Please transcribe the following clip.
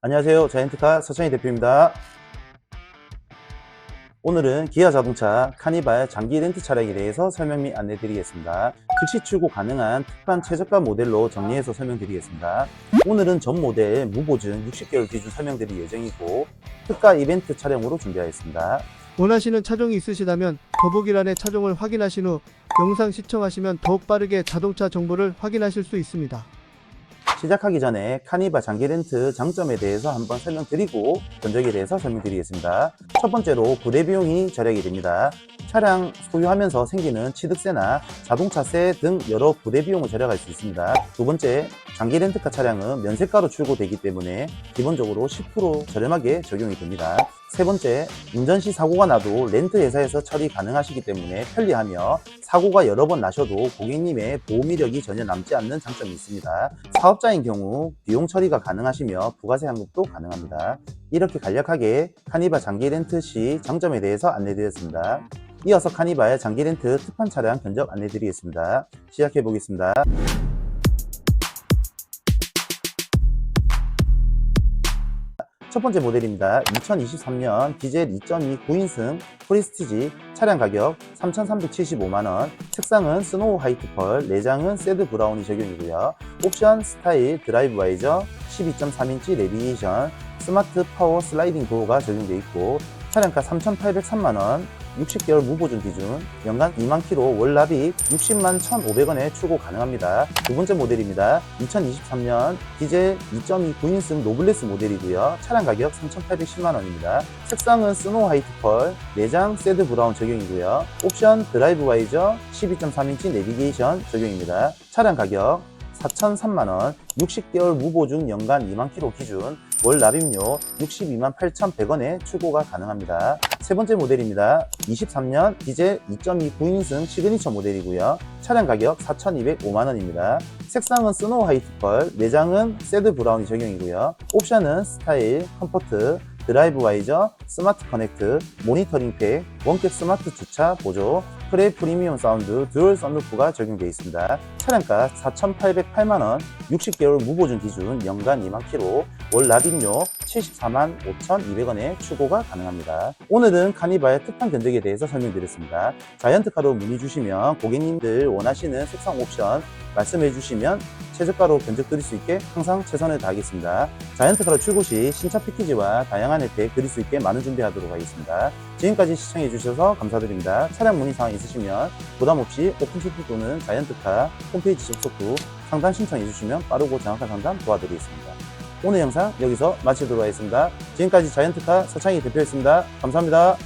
안녕하세요. 자이언트카 서창희 대표입니다. 오늘은 기아 자동차 카니발 장기 렌트 차량에 대해서 설명 및 안내 드리겠습니다. 즉시 출고 가능한 특판 최저가 모델로 정리해서 설명드리겠습니다. 오늘은 전 모델 무보증 60개월 기준 설명드릴 예정이고 특가 이벤트 차량으로 준비하였습니다. 원하시는 차종이 있으시다면 더보기란의 차종을 확인하신 후 영상 시청하시면 더욱 빠르게 자동차 정보를 확인하실 수 있습니다. 시작하기 전에 카니발 장기 렌트 장점에 대해서 한번 설명드리고 견적에 대해서 설명드리겠습니다. 첫 번째로 부대 비용이 절약이 됩니다. 차량 소유하면서 생기는 취득세나 자동차세 등 여러 부대 비용을 절약할 수 있습니다. 두 번째, 장기 렌트카 차량은 면세가로 출고되기 때문에 기본적으로 10% 저렴하게 적용이 됩니다. 세 번째, 운전 시 사고가 나도 렌트 회사에서 처리 가능하시기 때문에 편리하며 사고가 여러 번 나셔도 고객님의 보호 이력이 전혀 남지 않는 장점이 있습니다. 사업자인 경우 비용 처리가 가능하시며 부가세 환급도 가능합니다. 이렇게 간략하게 카니발 장기 렌트 시 장점에 대해서 안내드렸습니다. 이어서 카니발 장기 렌트 특판 차량 견적 안내드리겠습니다. 시작해 보겠습니다. 첫 번째 모델입니다. 2023년 디젤 2.2 9인승 프리스티지 차량 가격 3,375만원 색상은 스노우 화이트 펄, 내장은 새드 브라운이 적용이고요. 옵션 스타일 드라이브 와이저 12.3인치 내비게이션 스마트 파워 슬라이딩 도어가 적용되어 있고 차량가 3,803만원 60개월 무보증 기준 연간 2만 킬로 월 납입 60만 1,500원에 출고 가능합니다. 두 번째 모델입니다. 2023년 디젤 2.2 9인승 노블레스 모델이고요. 차량 가격 3,810만 원입니다. 색상은 스노우 화이트 펄, 내장 새드 브라운 적용이고요. 옵션 드라이브 와이저 12.3인치 내비게이션 적용입니다. 차량 가격 4,003만원, 60개월 무보증 연간 2만 킬로 기준, 월 납입료 62만 8,100원에 출고가 가능합니다. 세 번째 모델입니다. 23년 디젤 2.2 9인승 시그니처 모델이고요. 차량 가격 4,205만원입니다. 색상은 스노우 화이트 펄, 내장은 새드 브라운이 적용이고요. 옵션은 스타일, 컴포트, 드라이브 와이저, 스마트 커넥트, 모니터링 팩, 원격 스마트 주차 보조, 프레 프리미엄 사운드, 듀얼 썬루프가 적용되어 있습니다. 차량가 4,808만원, 60개월 무보증 기준 연간 2만 킬로, 월 납입료 74만 5,200원에 출고가 가능합니다. 오늘은 카니발 특판 견적에 대해서 설명드렸습니다. 자이언트카로 문의 주시면 고객님들 원하시는 색상 옵션 말씀해 주시면 최저가로 견적 드릴 수 있게 항상 최선을 다하겠습니다. 자이언트카로 출고 시 신차 패키지와 다양한 혜택 드릴 수 있게 많은 준비하도록 하겠습니다. 지금까지 시청해 주셔서 감사드립니다. 차량 문의 사항 있으시면 부담 없이 오픈 채팅 또는 자이언트카 홈페이지 접속 후 상담 신청해 주시면 빠르고 정확한 상담 도와드리겠습니다. 오늘 영상 여기서 마치도록 하겠습니다. 지금까지 자이언트카 서창희 대표였습니다. 감사합니다.